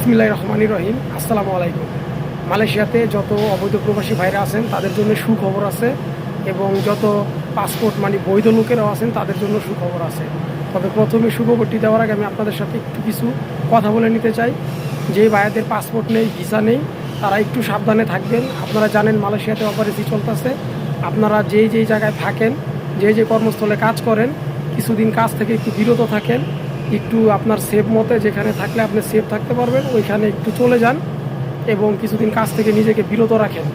বিসমিল্লাহ রহমানি রহিম। আসসালামু আলাইকুম। মালয়েশিয়াতে যত অবৈধ প্রবাসী ভাইরা আছেন, তাদের জন্য সুখবর আছে এবং যত পাসপোর্ট মানে বৈধ লোকেরাও আছেন, তাদের জন্য সুখবর আছে। তবে প্রথমে সুখবরটি দেওয়ার আগে আমি আপনাদের সাথে একটু কিছু কথা বলে নিতে চাই। যে ভাইয়াদের পাসপোর্ট নেই ভিসা নেই, তারা একটু সাবধানে থাকবেন। আপনারা জানেন মালয়েশিয়াতে অপারেসি চলতেছে। আপনারা যেই যেই জায়গায় থাকেন, যে যে কর্মস্থলে কাজ করেন, কিছুদিন কাজ থেকে একটু বিরত থাকেন। একটু আপনার সেফ মতে যেখানে থাকলে আপনি সেফ থাকতে পারবেন, ওইখানে একটু চলে যান এবং কিছুদিন কাজ থেকে নিজেকে বিরত রাখেন।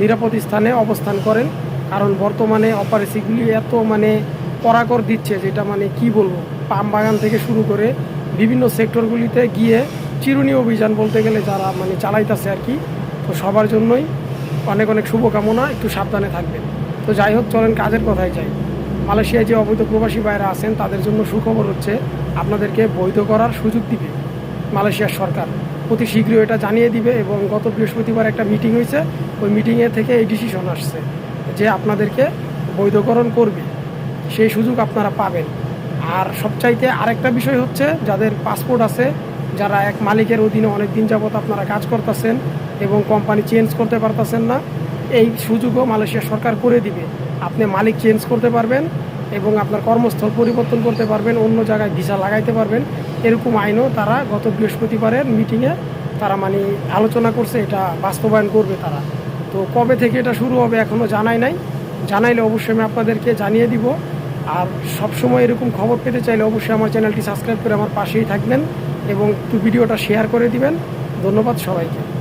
নিরাপদ স্থানে অবস্থান করেন, কারণ বর্তমানে অপারেসিগুলি এত মানে পরাকর দিচ্ছে যেটা মানে কি বলব? পাম বাগান থেকে শুরু করে বিভিন্ন সেক্টরগুলিতে গিয়ে চিরুনি অভিযান বলতে গেলে যারা মানে চালাইতেছে আর কি, তো সবার জন্যই অনেক অনেক শুভকামনা, একটু সাবধানে থাকবেন। তো যাই হোক, চলেন কাজের কথায় যাই। মালয়েশিয়ায় যে অবৈধ প্রবাসী বাইরে আছেন, তাদের জন্য সুখবর হচ্ছে আপনাদেরকে বৈধ করার সুযোগ দিবে মালয়েশিয়ার সরকার। অতি শীঘ্রই এটা জানিয়ে দিবে এবং গত বৃহস্পতিবার একটা মিটিং হয়েছে, ওই মিটিংয়ে থেকে এই ডিসিশন আসছে যে আপনাদেরকে বৈধকরণ করবে। সেই সুযোগ আপনারা পাবেন। আর সবচাইতে আরেকটা বিষয় হচ্ছে, যাদের পাসপোর্ট আছে, যারা এক মালিকের অধীনে অনেক দিন যাবত আপনারা কাজ করতেছেন এবং কোম্পানি চেঞ্জ করতে পারতেছেন না এই সুযোগও মালয়েশিয়া সরকার করে দিবে। আপনি মালিক চেঞ্জ করতে পারবেন এবং আপনার কর্মস্থল পরিবর্তন করতে পারবেন, অন্য জায়গায় ভিসা লাগাইতে পারবেন। এরকম আইনও তারা গত বৃহস্পতিবারের মিটিংয়ে তারা মানে আলোচনা করছে, এটা বাস্তবায়ন করবে তারা। তো কবে থেকে এটা শুরু হবে এখনও জানাই নাই। জানাইলে অবশ্যই আমি আপনাদেরকে জানিয়ে দিব। আর সবসময় এরকম খবর পেতে চাইলে অবশ্যই আমার চ্যানেলটি সাবস্ক্রাইব করে আমার পাশেই থাকবেন এবং একটু ভিডিওটা শেয়ার করে দিবেন। ধন্যবাদ সবাইকে।